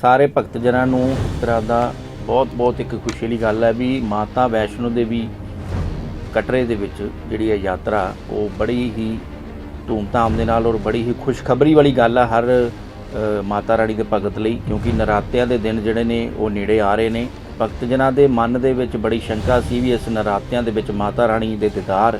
ਸਾਰੇ ਭਗਤ ਜਨਾਂ ਨੂੰ ਤਰ੍ਹਾਂ ਦਾ ਬਹੁਤ ਬਹੁਤ ਇੱਕ ਖੁਸ਼ੀ ਵਾਲੀ ਗੱਲ ਹੈ ਵੀ ਮਾਤਾ ਵੈਸ਼ਨੋ ਦੇਵੀ ਕਟਰੇ ਦੇ ਵਿੱਚ ਜਿਹੜੀ ਹੈ ਯਾਤਰਾ, ਉਹ ਬੜੀ ਹੀ ਧੂਮਧਾਮ ਦੇ ਨਾਲ ਔਰ ਬੜੀ ਹੀ ਖੁਸ਼ਖਬਰੀ ਵਾਲੀ ਗੱਲ ਹੈ ਹਰ ਮਾਤਾ ਰਾਣੀ ਦੇ ਭਗਤ ਲਈ, ਕਿਉਂਕਿ ਨਰਾਤਿਆਂ ਦੇ ਦਿਨ ਜਿਹੜੇ ਨੇ, ਉਹ ਨੇੜੇ ਆ ਰਹੇ ਨੇ। ਭਗਤ ਜਨਾਂ ਦੇ ਮਨ ਦੇ ਵਿੱਚ ਬੜੀ ਸ਼ੰਕਾ ਸੀ ਵੀ ਇਸ ਨਰਾਤਿਆਂ ਦੇ ਵਿੱਚ ਮਾਤਾ ਰਾਣੀ ਦੇ ਦੀਦਾਰ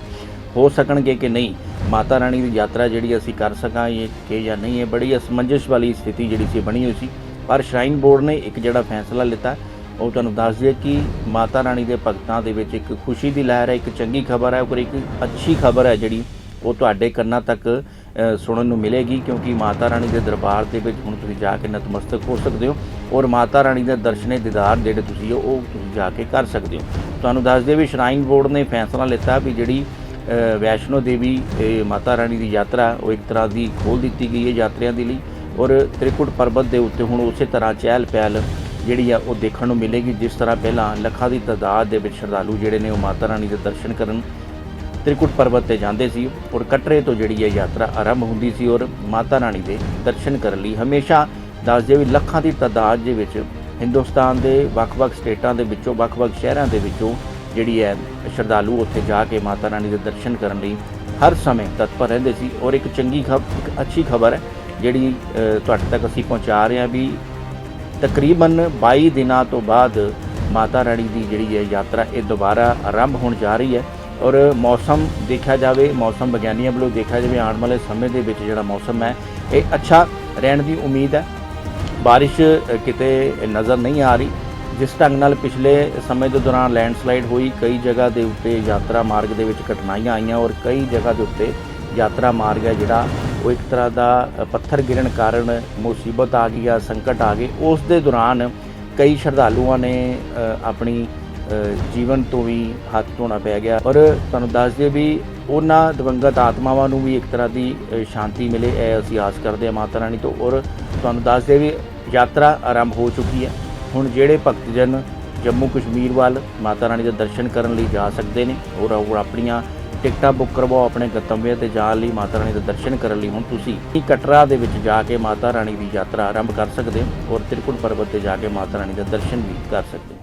ਹੋ ਸਕਣਗੇ ਕਿ ਨਹੀਂ। ਮਾਤਾ ਰਾਣੀ ਦੀ ਯਾਤਰਾ ਜਿਹੜੀ ਅਸੀਂ ਕਰ ਸਕਾਂਗੇ ਕਿ ਜਾਂ ਨਹੀਂ, ਇਹ ਬੜੀ ਅਸਮੰਜਸ ਵਾਲੀ ਸਥਿਤੀ ਜਿਹੜੀ ਸੀ, ਬਣੀ ਹੋਈ ਸੀ। ਪਰ ਸ਼ਰਾਈਨ ਬੋਰਡ ਨੇ ਇੱਕ ਜਿਹੜਾ ਫੈਸਲਾ ਲਿੱਤਾ, ਉਹ ਤੁਹਾਨੂੰ ਦੱਸ ਦਈਏ ਕਿ ਮਾਤਾ ਰਾਣੀ ਦੇ ਭਗਤਾਂ ਦੇ ਵਿੱਚ ਇੱਕ ਖੁਸ਼ੀ ਦੀ ਲਹਿਰ ਹੈ, ਇੱਕ ਚੰਗੀ ਖਬਰ ਹੈ ਔਰ ਇੱਕ ਅੱਛੀ ਖਬਰ ਹੈ ਜਿਹੜੀ ਉਹ ਤੁਹਾਡੇ ਕੰਨਾਂ ਤੱਕ ਸੁਣਨ ਨੂੰ ਮਿਲੇਗੀ ਕਿਉਂਕਿ ਮਾਤਾ ਰਾਣੀ ਦੇ ਦਰਬਾਰ ਦੇ ਵਿੱਚ ਹੁਣ ਤੁਸੀਂ ਜਾ ਕੇ ਨਤਮਸਤਕ ਹੋ ਸਕਦੇ ਹੋ ਔਰ ਮਾਤਾ ਰਾਣੀ ਦੇ ਦਰਸ਼ਨੇ ਦੀਦਾਰ ਜਿਹੜੇ ਤੁਸੀਂ ਉਹ ਤੁਸੀਂ ਜਾ ਕੇ ਕਰ ਸਕਦੇ ਹੋ। ਤੁਹਾਨੂੰ ਦੱਸ ਦਈਏ ਵੀ ਸ਼ਰਾਈਨ ਬੋਰਡ ਨੇ ਫੈਸਲਾ ਲਿੱਤਾ ਵੀ ਜਿਹੜੀ ਵੈਸ਼ਨੋ ਦੇਵੀ, ਇਹ ਮਾਤਾ ਰਾਣੀ ਦੀ ਯਾਤਰਾ, ਉਹ ਇੱਕ ਤਰ੍ਹਾਂ ਦੀ ਖੋਲ ਦਿੱਤੀ ਗਈ ਹੈ ਯਾਤਰੀਆਂ ਦੇ ਲਈ। ਔਰ ਤ੍ਰਿਕੁਟ ਪਰਬਤ ਦੇ ਉੱਤੇ ਹੁਣ ਉਸੇ ਤਰ੍ਹਾਂ ਚਹਿਲ ਪਹਿਲ ਜਿਹੜੀ ਆ ਉਹ ਦੇਖਣ ਨੂੰ ਮਿਲੇਗੀ, ਜਿਸ ਤਰ੍ਹਾਂ ਪਹਿਲਾਂ ਲੱਖਾਂ ਦੀ ਤਾਦਾਦ ਦੇ ਵਿੱਚ ਸ਼ਰਧਾਲੂ ਜਿਹੜੇ ਨੇ ਉਹ ਮਾਤਾ ਰਾਣੀ ਦੇ ਦਰਸ਼ਨ ਕਰਨ ਤ੍ਰਿਕੁਟ ਪਰਬਤ ਤੇ ਜਾਂਦੇ ਸੀ ਔਰ ਕਟਰੇ ਤੋਂ ਜਿਹੜੀ ਇਹ ਯਾਤਰਾ ਆਰੰਭ ਹੁੰਦੀ ਸੀ ਔਰ ਮਾਤਾ ਰਾਣੀ ਦੇ ਦਰਸ਼ਨ ਕਰਨ ਲਈ ਹਮੇਸ਼ਾ ਦੱਸਦੇ ਵੀ ਲੱਖਾਂ ਦੀ ਤਾਦਾਦ ਦੇ ਵਿੱਚ ਹਿੰਦੁਸਤਾਨ ਦੇ ਵੱਖ-ਵੱਖ ਸਟੇਟਾਂ ਦੇ ਵਿੱਚੋਂ, ਵੱਖ-ਵੱਖ ਸ਼ਹਿਰਾਂ ਦੇ ਵਿੱਚੋਂ ਜਿਹੜੀ ਹੈ ਸ਼ਰਧਾਲੂ ਉੱਥੇ ਜਾ ਕੇ ਮਾਤਾ ਰਾਣੀ ਦੇ ਦਰਸ਼ਨ ਕਰਨ ਲਈ ਹਰ ਸਮੇਂ ਤਤਪਰ ਰਹਿੰਦੇ ਸੀ ਔਰ ਇੱਕ ਚੰਗੀ ਖਬਰ ਇੱਕ ਅੱਛੀ ਖਬਰ ਹੈ ਜਿਹੜੀ ਤੁਹਾਡੇ ਤੱਕ ਅਸੀਂ ਪਹੁੰਚਾ ਰਹੇ ਹਾਂ ਵੀ ਤਕਰੀਬਨ 22 ਦਿਨਾਂ ਤੋਂ ਬਾਅਦ ਮਾਤਾ ਰਾਣੀ ਦੀ ਜਿਹੜੀ ਹੈ ਯਾਤਰਾ ਇਹ ਦੁਬਾਰਾ ਆਰੰਭ ਹੋਣ ਜਾ ਰਹੀ ਹੈ। ਔਰ ਮੌਸਮ ਦੇਖਿਆ ਜਾਵੇ, ਮੌਸਮ ਵਿਗਿਆਨੀਆਂ ਵੱਲੋਂ ਦੇਖਿਆ ਜਾਵੇ, ਆਉਣ ਵਾਲੇ ਸਮੇਂ ਦੇ ਵਿੱਚ ਜਿਹੜਾ ਮੌਸਮ ਹੈ, ਇਹ ਅੱਛਾ ਰਹਿਣ ਦੀ ਉਮੀਦ ਹੈ। ਬਾਰਿਸ਼ ਕਿਤੇ ਨਜ਼ਰ ਨਹੀਂ ਆ ਰਹੀ। ਜਿਸ ਢੰਗ ਨਾਲ ਪਿਛਲੇ ਸਮੇਂ ਦੇ ਦੌਰਾਨ ਲੈਂਡਸਲਾਈਡ ਹੋਈ, ਕਈ ਜਗ੍ਹਾ ਦੇ ਉੱਤੇ ਯਾਤਰਾ ਮਾਰਗ ਦੇ ਵਿੱਚ ਕਠਿਨਾਈਆਂ ਆਈਆਂ ਔਰ ਕਈ ਜਗ੍ਹਾ ਦੇ ਉੱਤੇ ਯਾਤਰਾ ਮਾਰਗ ਹੈ ਜਿਹੜਾ ਉਹ ਇੱਕ ਤਰ੍ਹਾਂ ਦਾ ਪੱਥਰ ਗਿਰਨ ਕਾਰਨ ਮੁਸੀਬਤ ਆ ਗਈ ਆ ਸੰਕਟ ਆ ਗਏ, ਉਸ ਦੇ ਦੌਰਾਨ ਕਈ ਸ਼ਰਧਾਲੂਆਂ ਨੇ ਆਪਣੀ ਜੀਵਨ ਤੋਂ ਵੀ ਹੱਥ ਧੋਣਾ ਪੈ ਗਿਆ। ਔਰ ਤੁਹਾਨੂੰ ਦੱਸ ਦਈਏ ਵੀ ਉਹਨਾਂ ਦਿਵੰਗਤ ਆਤਮਾਵਾਂ ਨੂੰ ਵੀ ਇੱਕ ਤਰ੍ਹਾਂ ਦੀ ਸ਼ਾਂਤੀ ਮਿਲੇ, ਇਹ ਅਸੀਂ ਆਸ ਕਰਦੇ ਹਾਂ ਮਾਤਾ ਰਾਣੀ ਤੋਂ। ਔਰ ਤੁਹਾਨੂੰ ਦੱਸ ਦਈਏ ਵੀ ਯਾਤਰਾ ਆਰੰਭ ਹੋ ਚੁੱਕੀ ਹੈ। ਹੁਣ ਜਿਹੜੇ ਭਗਤਜਨ ਜੰਮੂ ਕਸ਼ਮੀਰ ਵੱਲ ਮਾਤਾ ਰਾਣੀ ਦੇ ਦਰਸ਼ਨ ਕਰਨ ਲਈ ਜਾ ਸਕਦੇ ਨੇ, ਔਰ ਉਹ ਆਪਣੀਆਂ ਟਿਕਟਾਂ ਬੁੱਕ ਕਰਵਾਓ ਆਪਣੇ ਗਤੰਵਿਆਂ ਤੇ ਜਾਣ ਲਈ, ਮਾਤਾ ਰਾਣੀ ਦੇ ਦਰਸ਼ਨ ਕਰਨ ਲਈ। ਹੁਣ ਤੁਸੀਂ ਕਟਰਾ ਦੇ ਵਿੱਚ ਜਾ ਕੇ ਮਾਤਾ ਰਾਣੀ ਦੀ ਯਾਤਰਾ ਆਰੰਭ ਕਰ ਸਕਦੇ ਹੋ? ਔਰ ਤ੍ਰਿਕੁਟ ਪਰਬਤ ਤੇ ਜਾ ਕੇ ਮਾਤਾ ਰਾਣੀ ਦੇ ਦਰਸ਼ਨ ਵੀ ਕਰ ਸਕਦੇ ਹੋ।